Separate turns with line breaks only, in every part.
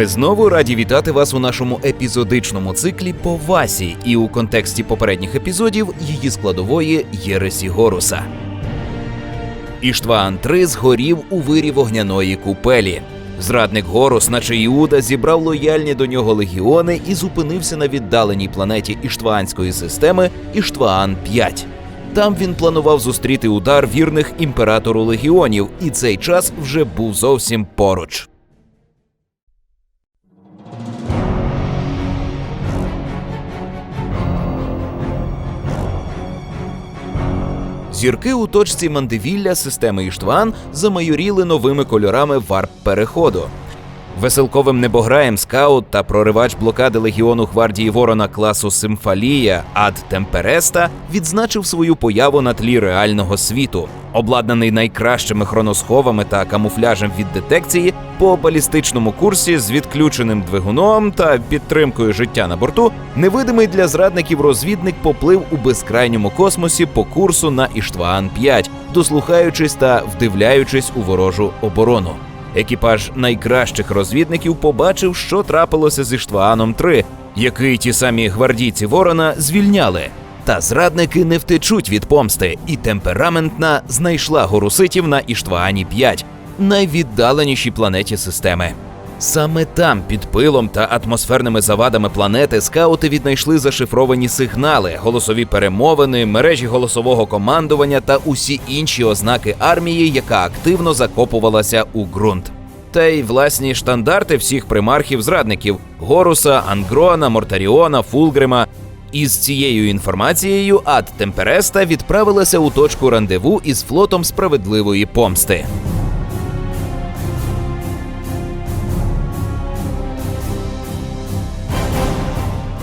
Ми знову раді вітати вас у нашому епізодичному циклі по Васі, і у контексті попередніх епізодів її складової Єресі Горуса. Іштван 3 згорів у вирі вогняної купелі. Зрадник Горус, наче Іуда, зібрав лояльні до нього легіони і зупинився на віддаленій планеті Іштванської системи Іштван 5 Там він планував зустріти удар вірних імператору легіонів, і цей час вже був зовсім поруч. Зірки у точці мандевілля системи Іштван замайоріли новими кольорами варп переходу. Веселковим небограєм скаут та проривач блокади легіону гвардії ворона класу Симфалія Ад Темпереста відзначив свою появу на тлі реального світу. Обладнаний найкращими хроносховами та камуфляжем від детекції по балістичному курсі з відключеним двигуном та підтримкою життя на борту, невидимий для зрадників розвідник поплив у безкрайньому космосі по курсу на Іштваан 5 дослухаючись та вдивляючись у ворожу оборону. Екіпаж найкращих розвідників побачив, що трапилося з Іштвааном 3 який ті самі гвардійці Ворона звільняли. Та зрадники не втечуть від помсти, і темпераментна знайшла горуситів на Іштваані 5 найвіддаленішій планеті системи. Саме там, під пилом та атмосферними завадами планети, скаути віднайшли зашифровані сигнали, голосові перемовини, мережі голосового командування та усі інші ознаки армії, яка активно закопувалася у ґрунт. Та й власні штандарти всіх примархів зрадників Горуса, Ангрона, Мортаріона, Фулгрима. Із цією інформацією Ад Темпереста відправилася у точку рандеву із флотом справедливої помсти.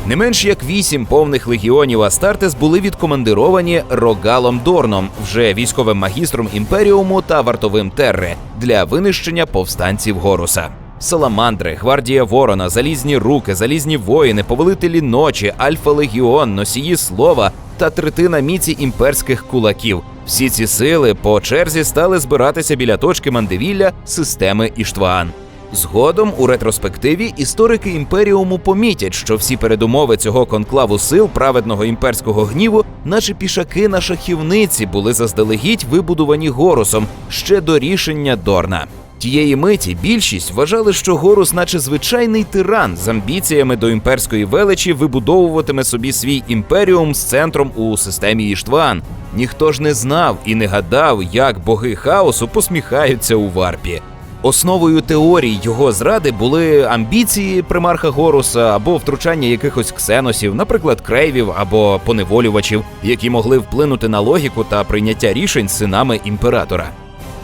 Не менш як вісім повних легіонів Астартес були відкомандировані Рогалом Дорном, вже військовим магістром імперіуму та вартовим Терре, для винищення повстанців Горуса. Саламандри, гвардія Ворона, залізні руки, залізні воїни, повелителі ночі, Альфа Легіон, носії слова та третина міці імперських кулаків. Всі ці сили по черзі стали збиратися біля точки мандевілля системи Іштваан. Згодом у ретроспективі історики імперіуму помітять, що всі передумови цього конклаву сил праведного імперського гніву, наче пішаки на шахівниці, були заздалегідь вибудовані Горусом ще до рішення Дорна. Тієї миті більшість вважали, що Горус, наче звичайний тиран, з амбіціями до імперської величі, вибудовуватиме собі свій імперіум з центром у системі Іштван. Ніхто ж не знав і не гадав, як боги хаосу посміхаються у варпі. Основою теорій його зради були амбіції примарха Горуса або втручання якихось ксеносів, наприклад, крейвів або поневолювачів, які могли вплинути на логіку та прийняття рішень синами імператора.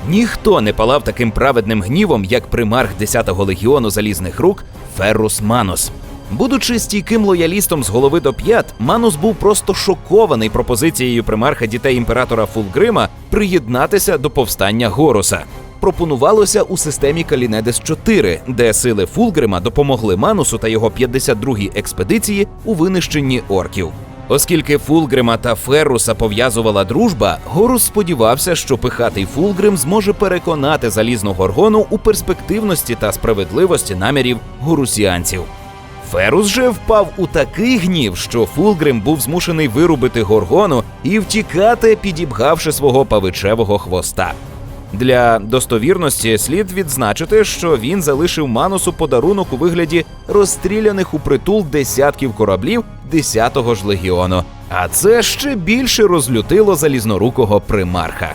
Ніхто не палав таким праведним гнівом, як примарх 10-го легіону залізних рук Феррус Манус. Будучи стійким лоялістом з голови до п'ят, Манус був просто шокований пропозицією примарха дітей імператора Фулгрима приєднатися до повстання Горуса. Пропонувалося у системі Калінедес 4, де сили Фулгрима допомогли Манусу та його 52-й експедиції у винищенні орків. Оскільки Фулгрима та Ферруса пов'язувала дружба, Горус сподівався, що пихатий Фулгрим зможе переконати залізну горгону у перспективності та справедливості намірів горусіанців. Ферус же впав у такий гнів, що Фулгрим був змушений вирубити горгону і втікати, підібгавши свого павичевого хвоста. Для достовірності слід відзначити, що він залишив Манусу подарунок у вигляді розстріляних у притул десятків кораблів 10-го ж легіону. А це ще більше розлютило залізнорукого примарха.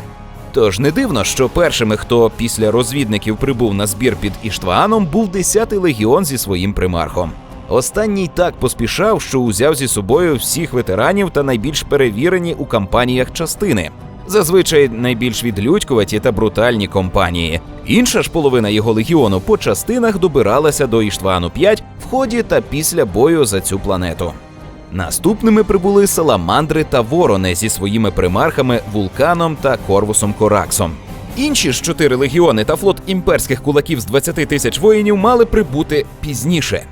Тож не дивно, що першими, хто після розвідників прибув на збір під Іштвааном, був 10-й легіон зі своїм примархом. Останній так поспішав, що узяв зі собою всіх ветеранів та найбільш перевірені у кампаніях частини. Зазвичай найбільш відлюдькуваті та брутальні компанії. Інша ж половина його легіону по частинах добиралася до Іштвану 5 в ході та після бою за цю планету. Наступними прибули саламандри та ворони зі своїми примархами Вулканом та Корвусом Кораксом. Інші ж чотири легіони та флот імперських кулаків з 20 тисяч воїнів мали прибути пізніше.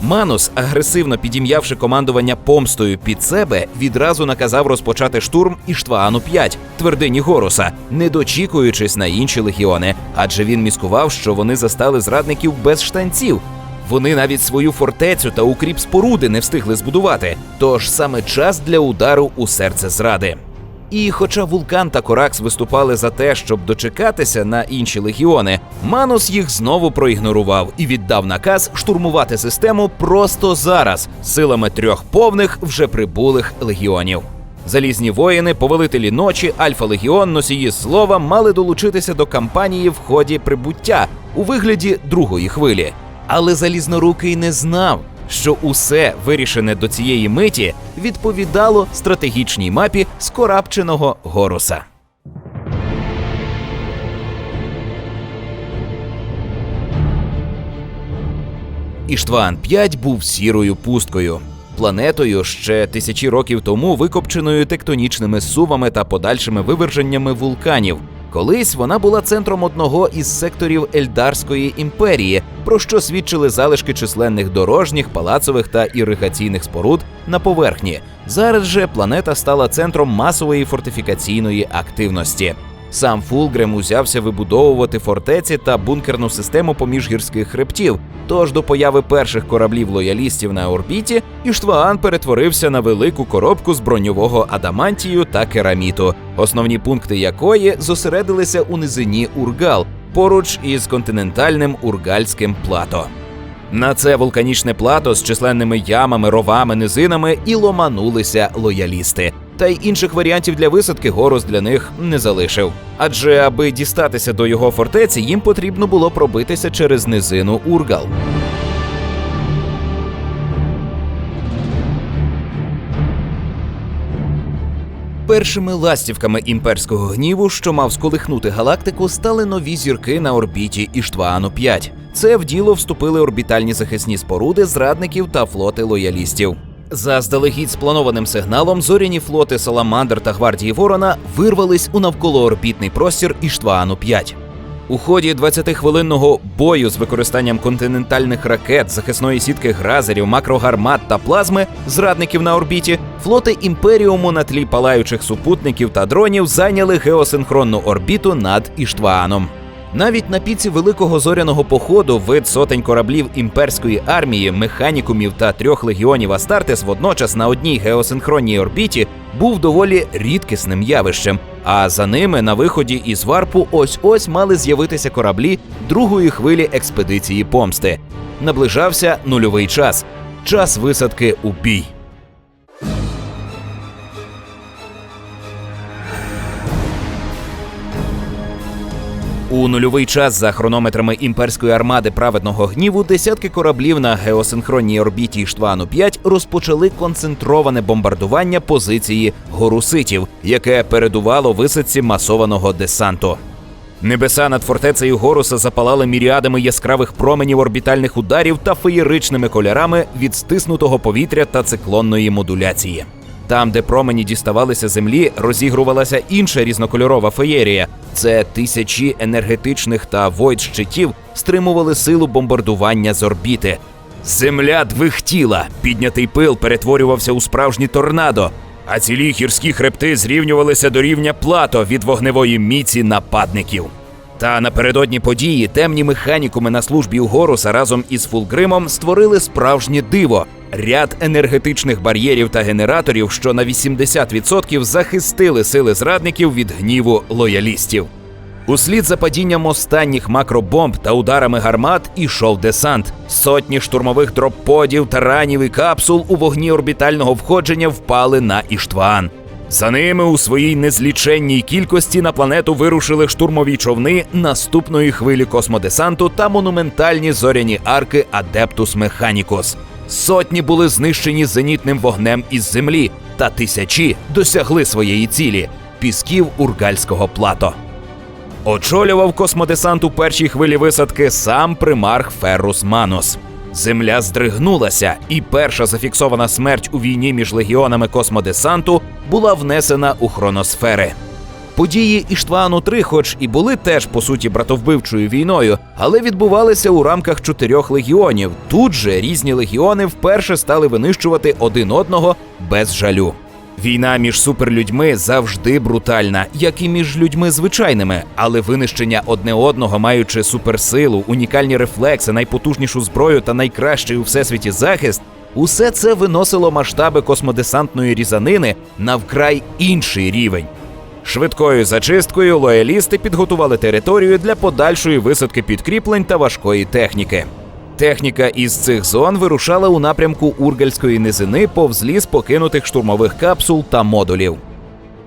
Манус, агресивно підім'явши командування помстою під себе, відразу наказав розпочати штурм Іштваану 5 твердині Горуса, не дочікуючись на інші легіони, адже він міскував, що вони застали зрадників без штанців. Вони навіть свою фортецю та укріп споруди не встигли збудувати. Тож саме час для удару у серце зради. І хоча Вулкан та Коракс виступали за те, щоб дочекатися на інші легіони, Манус їх знову проігнорував і віддав наказ штурмувати систему просто зараз силами трьох повних вже прибулих легіонів. Залізні воїни, повелителі ночі, Альфа Легіон, носії слова мали долучитися до кампанії в ході прибуття у вигляді другої хвилі. Але залізнорукий не знав, що усе вирішене до цієї миті відповідало стратегічній мапі скорабченого Горуса. Іштван 5 був сірою пусткою. Планетою ще тисячі років тому викопченою тектонічними сувами та подальшими виверженнями вулканів. Колись вона була центром одного із секторів Ельдарської імперії, про що свідчили залишки численних дорожніх, палацових та іригаційних споруд на поверхні. Зараз же планета стала центром масової фортифікаційної активності. Сам Фулгрем узявся вибудовувати фортеці та бункерну систему поміж гірських хребтів. Тож до появи перших кораблів лоялістів на орбіті Іштваан перетворився на велику коробку з броньового адамантію та кераміту, основні пункти якої зосередилися у низині Ургал поруч із континентальним ургальським плато. На це вулканічне плато з численними ямами, ровами, низинами і ломанулися лоялісти. Та й інших варіантів для висадки Горус для них не залишив. Адже аби дістатися до його фортеці, їм потрібно було пробитися через низину Ургал. Першими ластівками імперського гніву, що мав сколихнути галактику, стали нові зірки на орбіті Іштваану 5 Це в діло вступили орбітальні захисні споруди зрадників та флоти лоялістів. Заздалегідь спланованим сигналом зоряні флоти Саламандр та гвардії Ворона вирвались у навколоорбітний простір Іштваану 5 у ході 20-хвилинного бою з використанням континентальних ракет, захисної сітки гразерів, макрогармат та плазми зрадників на орбіті, флоти імперіуму на тлі палаючих супутників та дронів зайняли геосинхронну орбіту над Іштвааном. Навіть на піці великого зоряного походу вид сотень кораблів імперської армії, механікумів та трьох легіонів Астартес водночас на одній геосинхронній орбіті був доволі рідкісним явищем. А за ними на виході із варпу ось ось мали з'явитися кораблі другої хвилі експедиції помсти. Наближався нульовий час час висадки у бій. У нульовий час за хронометрами імперської армади праведного гніву десятки кораблів на геосинхронній орбіті Іштвану 5 розпочали концентроване бомбардування позиції горуситів, яке передувало висадці масованого десанту. Небеса над фортецею Горуса запалали міріадами яскравих променів орбітальних ударів та феєричними кольорами від стиснутого повітря та циклонної модуляції. Там, де промені діставалися землі, розігрувалася інша різнокольорова феєрія. Це тисячі енергетичних та войд щитів стримували силу бомбардування з орбіти. Земля двихтіла, піднятий пил перетворювався у справжні торнадо, а цілі гірські хребти зрівнювалися до рівня плато від вогневої міці нападників. Та напередодні події темні механікуми на службі у Горуса разом із Фулгримом створили справжнє диво ряд енергетичних бар'єрів та генераторів, що на 80% захистили сили зрадників від гніву лоялістів. Услід за падінням останніх макробомб та ударами гармат ішов десант. Сотні штурмових дропподів, таранів і капсул у вогні орбітального входження впали на Іштван. За ними у своїй незліченній кількості на планету вирушили штурмові човни наступної хвилі космодесанту та монументальні зоряні арки Адептус Механікус. Сотні були знищені зенітним вогнем із землі, та тисячі досягли своєї цілі пісків ургальського плато. Очолював космодесант у першій хвилі висадки сам примарх Феррус Манус. Земля здригнулася, і перша зафіксована смерть у війні між легіонами космодесанту була внесена у хроносфери. Події Іштвану 3 хоч і були теж по суті братовбивчою війною, але відбувалися у рамках чотирьох легіонів. Тут же різні легіони вперше стали винищувати один одного без жалю. Війна між суперлюдьми завжди брутальна, як і між людьми звичайними, але винищення одне одного, маючи суперсилу, унікальні рефлекси, найпотужнішу зброю та найкращий у всесвіті захист, усе це виносило масштаби космодесантної різанини на вкрай інший рівень. Швидкою зачисткою лоялісти підготували територію для подальшої висадки підкріплень та важкої техніки. Техніка із цих зон вирушала у напрямку Ургальської низини повз ліс покинутих штурмових капсул та модулів.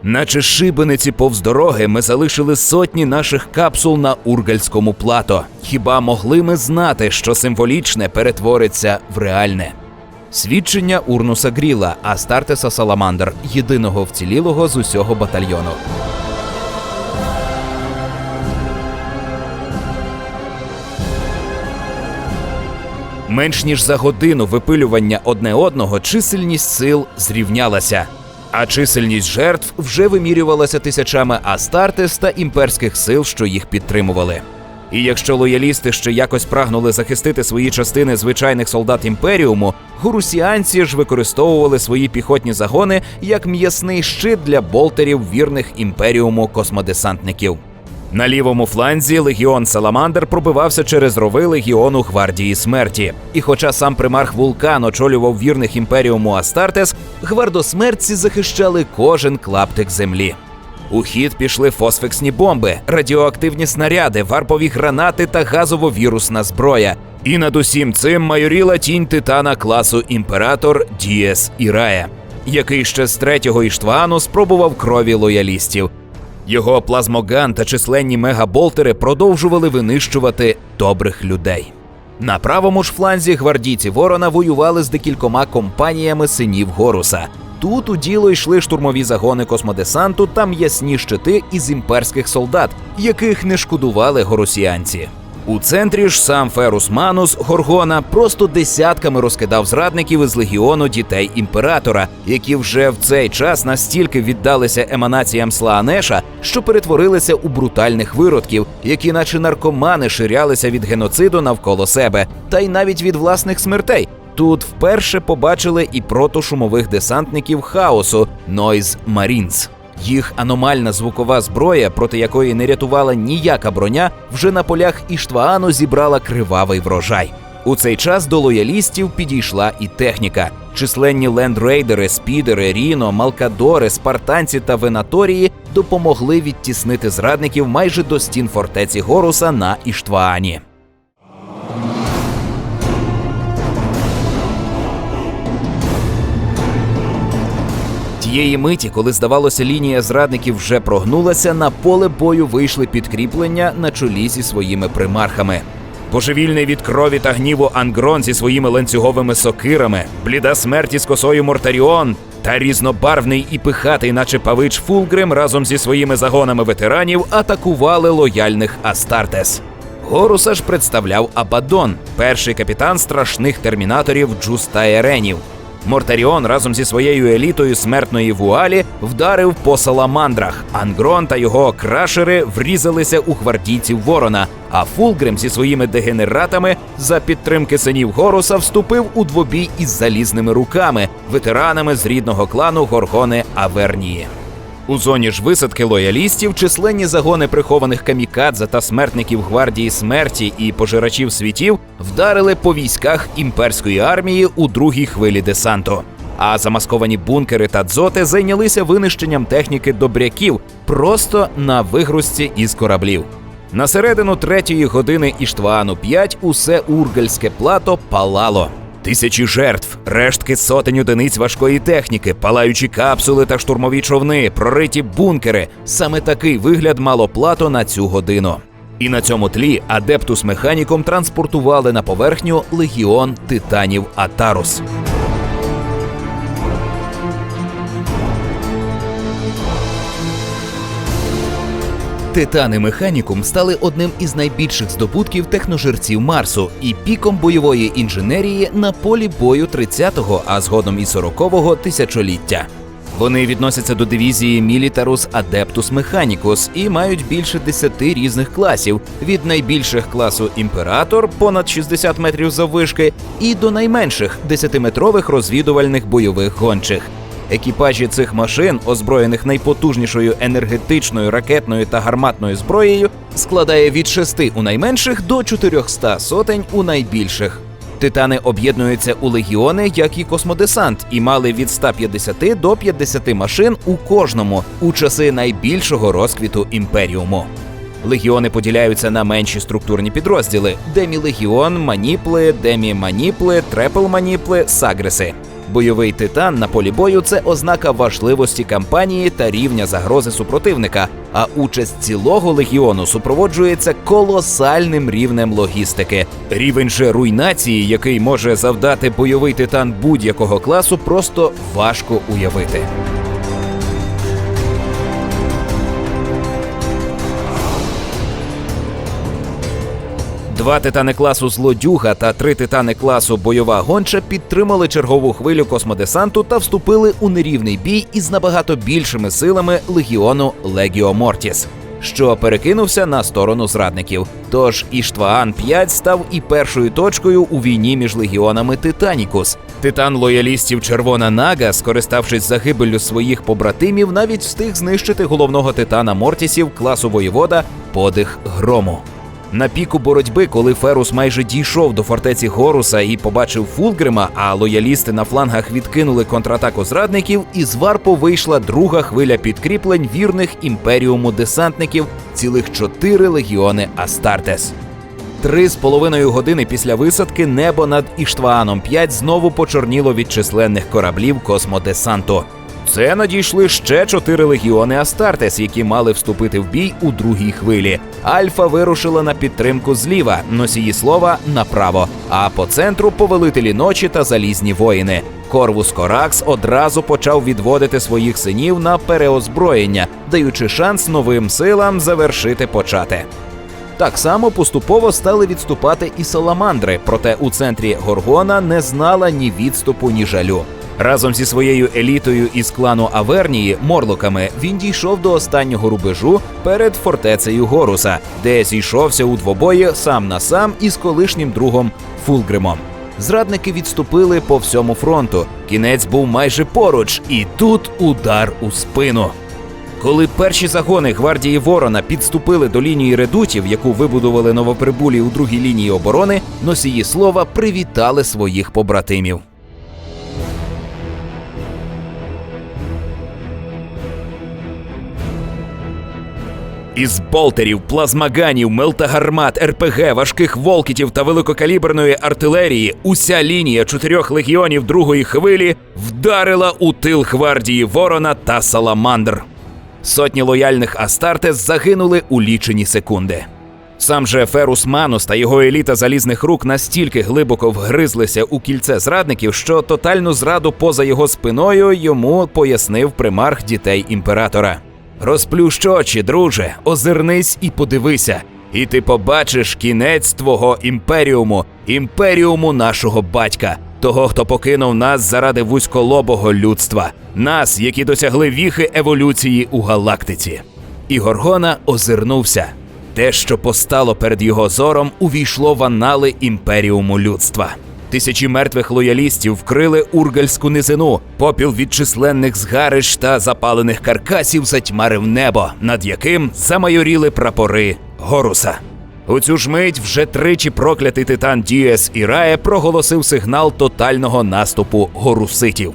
Наче шибениці повз дороги ми залишили сотні наших капсул на Ургальському плато. Хіба могли ми знати, що символічне перетвориться в реальне? Свідчення Урнуса Гріла, Астартеса Саламандр, єдиного вцілілого з усього батальйону. Менш ніж за годину випилювання одне одного чисельність сил зрівнялася. А чисельність жертв вже вимірювалася тисячами Астартес та імперських сил, що їх підтримували. І якщо лоялісти ще якось прагнули захистити свої частини звичайних солдат імперіуму, гурусіанці ж використовували свої піхотні загони як м'ясний щит для болтерів вірних імперіуму космодесантників. На лівому фланзі легіон Саламандр пробивався через рови легіону гвардії смерті. І хоча сам примарх Вулкан очолював вірних імперіуму Астартес, гвардосмертці захищали кожен клаптик землі. У хід пішли фосфексні бомби, радіоактивні снаряди, варпові гранати та газово-вірусна зброя. І над усім цим майоріла тінь титана класу імператор Дієс Ірая, який ще з третього Іштвану спробував крові лоялістів. Його плазмоган та численні мегаболтери продовжували винищувати добрих людей. На правому ж фланзі гвардійці Ворона воювали з декількома компаніями синів Горуса. Тут у діло йшли штурмові загони космодесанту та м'ясні щити із імперських солдат, яких не шкодували горусіанці. У центрі ж сам Ферус Манус Горгона просто десятками розкидав зрадників із легіону дітей імператора, які вже в цей час настільки віддалися еманаціям Слаанеша, що перетворилися у брутальних виродків, які, наче наркомани, ширялися від геноциду навколо себе, та й навіть від власних смертей. Тут вперше побачили і протошумових десантників хаосу Noise Marines. Їх аномальна звукова зброя, проти якої не рятувала ніяка броня, вже на полях Іштваану зібрала кривавий врожай. У цей час до лоялістів підійшла і техніка. Численні лендрейдери, спідери, ріно, малкадори, спартанці та венаторії допомогли відтіснити зрадників майже до стін фортеці Горуса на Іштваані. Тієї миті, коли здавалося, лінія зрадників вже прогнулася, на поле бою вийшли підкріплення на чолі зі своїми примархами. Божевільний від крові та гніву Ангрон зі своїми ланцюговими сокирами, бліда смерті з косою Мортаріон та різнобарвний і пихатий, наче павич Фулгрим разом зі своїми загонами ветеранів атакували лояльних Астартес. Горуса ж представляв Абадон, перший капітан страшних термінаторів Джустаєренів. Мортаріон разом зі своєю елітою смертної вуалі вдарив по саламандрах. Ангрон та його крашери врізалися у гвардійців ворона. А Фулгрим зі своїми дегенератами за підтримки синів Горуса вступив у двобій із залізними руками, ветеранами з рідного клану Горгони Авернії. У зоні ж висадки лоялістів численні загони прихованих камікадзе та смертників гвардії смерті і пожирачів світів вдарили по військах імперської армії у другій хвилі десанту. А замасковані бункери та дзоти зайнялися винищенням техніки добряків просто на вигрузці із кораблів. На середину третьої години Іштвану 5 усе ургальське плато палало. Тисячі жертв, рештки сотень одиниць важкої техніки, палаючі капсули та штурмові човни, прориті бункери. Саме такий вигляд мало плато на цю годину. І на цьому тлі Адептус Механіком транспортували на поверхню легіон титанів Атарус. Титани Механікум стали одним із найбільших здобутків техножерців Марсу і піком бойової інженерії на полі бою 30-го, а згодом і 40-го тисячоліття. Вони відносяться до дивізії Militarus Adeptus Mechanicus і мають більше 10 різних класів від найбільших класу Імператор понад 60 метрів заввишки і до найменших 10-метрових розвідувальних бойових гончих. Екіпажі цих машин, озброєних найпотужнішою енергетичною, ракетною та гарматною зброєю, складає від 6 у найменших до 400 сотень у найбільших. Титани об'єднуються у легіони, як і космодесант, і мали від 150 до 50 машин у кожному у часи найбільшого розквіту імперіуму. Легіони поділяються на менші структурні підрозділи: демі-легіон, маніпли, демі-маніпли, трепл-маніпли, сагреси. Бойовий титан на полі бою це ознака важливості кампанії та рівня загрози супротивника. А участь цілого легіону супроводжується колосальним рівнем логістики. Рівень же руйнації, який може завдати бойовий титан будь-якого класу, просто важко уявити. Два титани класу злодюга та три титани класу бойова гонча підтримали чергову хвилю космодесанту та вступили у нерівний бій із набагато більшими силами легіону Легіо Мортіс, що перекинувся на сторону зрадників. Тож Іштваан 5 став і першою точкою у війні між легіонами Титанікус. Титан лоялістів Червона Нага, скориставшись загибеллю своїх побратимів, навіть встиг знищити головного титана Мортісів класу воєвода подих грому. На піку боротьби, коли Ферус майже дійшов до фортеці Горуса і побачив Фулгрима, а лоялісти на флангах відкинули контратаку зрадників, із Варпу вийшла друга хвиля підкріплень вірних імперіуму десантників, цілих чотири легіони Астартес. Три з половиною години після висадки небо над Іштвааном 5 знову почорніло від численних кораблів космодесанту. Це надійшли ще чотири легіони Астартес, які мали вступити в бій у другій хвилі. Альфа вирушила на підтримку зліва, носії слова направо. А по центру повелителі ночі та залізні воїни. Корвус Коракс одразу почав відводити своїх синів на переозброєння, даючи шанс новим силам завершити почате. Так само поступово стали відступати і саламандри, проте у центрі Горгона не знала ні відступу, ні жалю. Разом зі своєю елітою із клану Авернії Морлоками він дійшов до останнього рубежу перед фортецею Горуса, де зійшовся у двобої сам на сам із колишнім другом Фулгримом. Зрадники відступили по всьому фронту. Кінець був майже поруч, і тут удар у спину. Коли перші загони гвардії Ворона підступили до лінії редутів, яку вибудували новоприбулі у другій лінії оборони, носії слова привітали своїх побратимів. Із болтерів, плазмаганів, мелтагармат, РПГ, важких волкітів та великокаліберної артилерії уся лінія чотирьох легіонів другої хвилі вдарила у тил гвардії Ворона та Саламандр. Сотні лояльних Астартес загинули у лічені секунди. Сам же Ферус Манус та його еліта залізних рук настільки глибоко вгризлися у кільце зрадників, що тотальну зраду поза його спиною йому пояснив примарх дітей імператора. Розплющ очі, друже, озирнись і подивися, і ти побачиш кінець твого імперіуму, імперіуму нашого батька, того, хто покинув нас заради вузьколобого людства, нас, які досягли віхи еволюції у галактиці. І Горгона озирнувся. Те, що постало перед його зором, увійшло в анали імперіуму людства. Тисячі мертвих лоялістів вкрили ургальську низину. Попіл від численних згарищ та запалених каркасів затьмарив небо, над яким замайоріли прапори Горуса. У цю ж мить вже тричі проклятий титан Діес Ірае проголосив сигнал тотального наступу горуситів.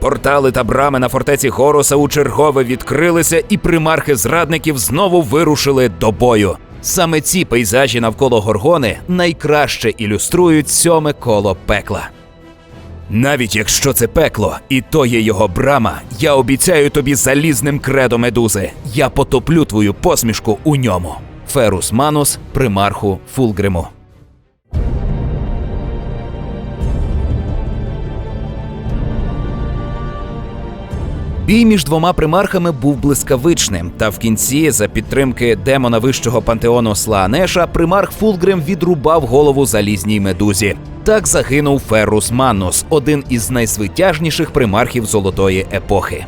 Портали та брами на фортеці Хоруса у чергове відкрилися, і примархи зрадників знову вирушили до бою. Саме ці пейзажі навколо Горгони найкраще ілюструють сьоме коло пекла. Навіть якщо це пекло, і то є його брама, я обіцяю тобі залізним кредо медузи. Я потоплю твою посмішку у ньому. Ферус Манус, примарху Фулгриму. Бій між двома примархами був блискавичним, та в кінці, за підтримки демона вищого пантеону Слаанеша, примарх Фулгрим відрубав голову залізній медузі. Так загинув Феррус Маннус, один із найсвитяжніших примархів золотої епохи.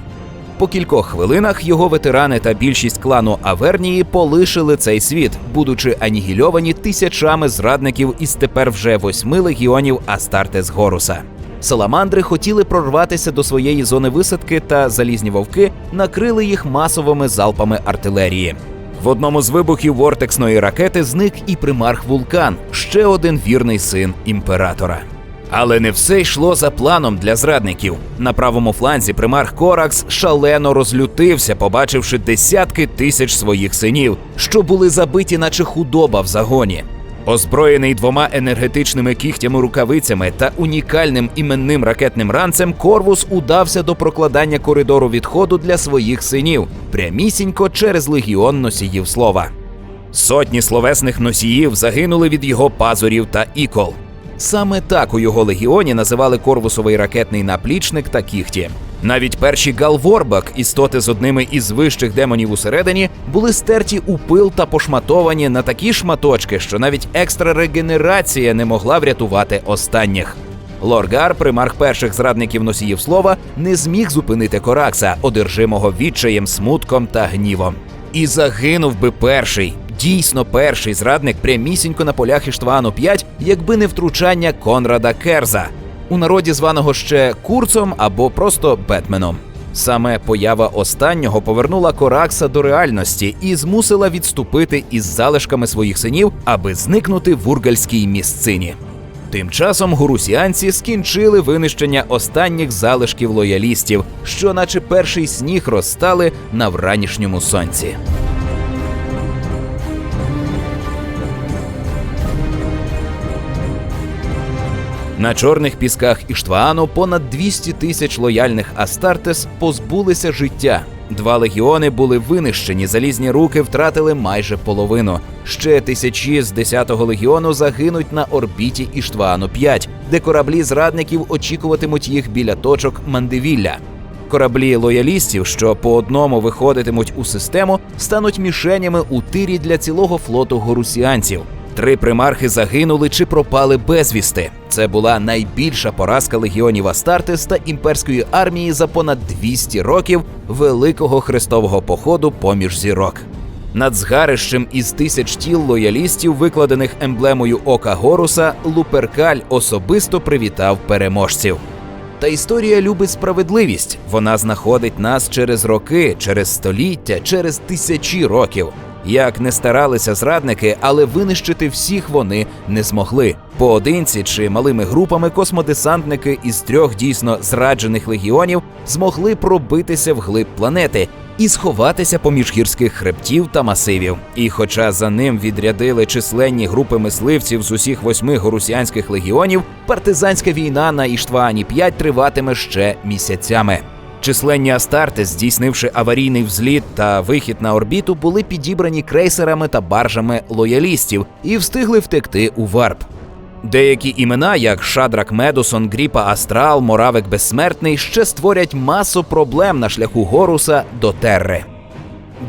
По кількох хвилинах його ветерани та більшість клану Авернії полишили цей світ, будучи анігільовані тисячами зрадників із тепер вже восьми легіонів Астартес Горуса. Саламандри хотіли прорватися до своєї зони висадки, та залізні вовки накрили їх масовими залпами артилерії. В одному з вибухів вортексної ракети зник і примарх Вулкан, ще один вірний син імператора. Але не все йшло за планом для зрадників. На правому фланзі примарх Коракс шалено розлютився, побачивши десятки тисяч своїх синів, що були забиті, наче худоба в загоні. Озброєний двома енергетичними кігтями рукавицями та унікальним іменним ракетним ранцем, Корвус удався до прокладання коридору відходу для своїх синів, прямісінько через легіон носіїв слова. Сотні словесних носіїв загинули від його пазурів та ікол. Саме так у його легіоні називали корвусовий ракетний наплічник та кіхті. Навіть перші галворбак, істоти з одними із вищих демонів усередині, були стерті у пил та пошматовані на такі шматочки, що навіть екстра регенерація не могла врятувати останніх. Лоргар, примарх перших зрадників носіїв слова, не зміг зупинити Коракса, одержимого відчаєм, смутком та гнівом. І загинув би перший, дійсно перший зрадник прямісінько на полях Іштвану 5, якби не втручання Конрада Керза, у народі званого ще Курцом або просто Бетменом. Саме поява останнього повернула Коракса до реальності і змусила відступити із залишками своїх синів, аби зникнути в ургальській місцині. Тим часом гурусіанці скінчили винищення останніх залишків лоялістів, що, наче перший сніг, розстали на вранішньому сонці. На чорних пісках Іштваану понад 200 тисяч лояльних Астартес позбулися життя. Два легіони були винищені, залізні руки втратили майже половину. Ще тисячі з 10-го легіону загинуть на орбіті Іштваану 5, де кораблі зрадників очікуватимуть їх біля точок Мандевілля. Кораблі лоялістів, що по одному виходитимуть у систему, стануть мішенями у тирі для цілого флоту горусіанців. Три примархи загинули чи пропали безвісти. Це була найбільша поразка легіонів Астартес та імперської армії за понад 200 років великого хрестового походу поміж зірок. Над згарищем із тисяч тіл лоялістів, викладених емблемою ока Горуса, Луперкаль особисто привітав переможців. Та історія любить справедливість. Вона знаходить нас через роки, через століття, через тисячі років. Як не старалися зрадники, але винищити всіх вони не змогли. Поодинці чи малими групами космодесантники із трьох дійсно зраджених легіонів змогли пробитися вглиб планети і сховатися поміж гірських хребтів та масивів. І хоча за ним відрядили численні групи мисливців з усіх восьми горусіанських легіонів, партизанська війна на Іштваані 5 триватиме ще місяцями. Численні Астарти, здійснивши аварійний взліт та вихід на орбіту, були підібрані крейсерами та баржами лоялістів і встигли втекти у варп. Деякі імена, як Шадрак Медусон, Гріпа Астрал, Моравик Безсмертний, ще створять масу проблем на шляху Горуса до Терри.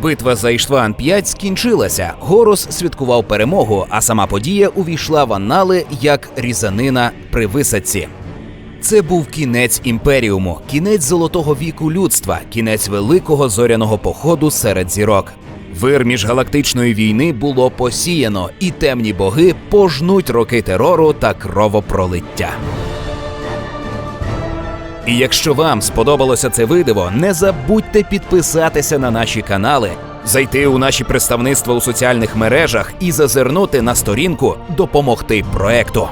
Битва за Іштван 5 скінчилася. Горус святкував перемогу, а сама подія увійшла в анали як різанина при висадці. Це був кінець імперіуму, кінець золотого віку людства, кінець великого зоряного походу серед зірок. Вир міжгалактичної війни було посіяно, і темні боги пожнуть роки терору та кровопролиття. І якщо вам сподобалося це видео, не забудьте підписатися на наші канали, зайти у наші представництва у соціальних мережах і зазирнути на сторінку Допомогти проекту.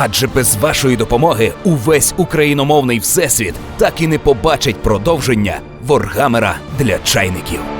Адже без вашої допомоги увесь україномовний всесвіт так і не побачить продовження Воргамера для чайників.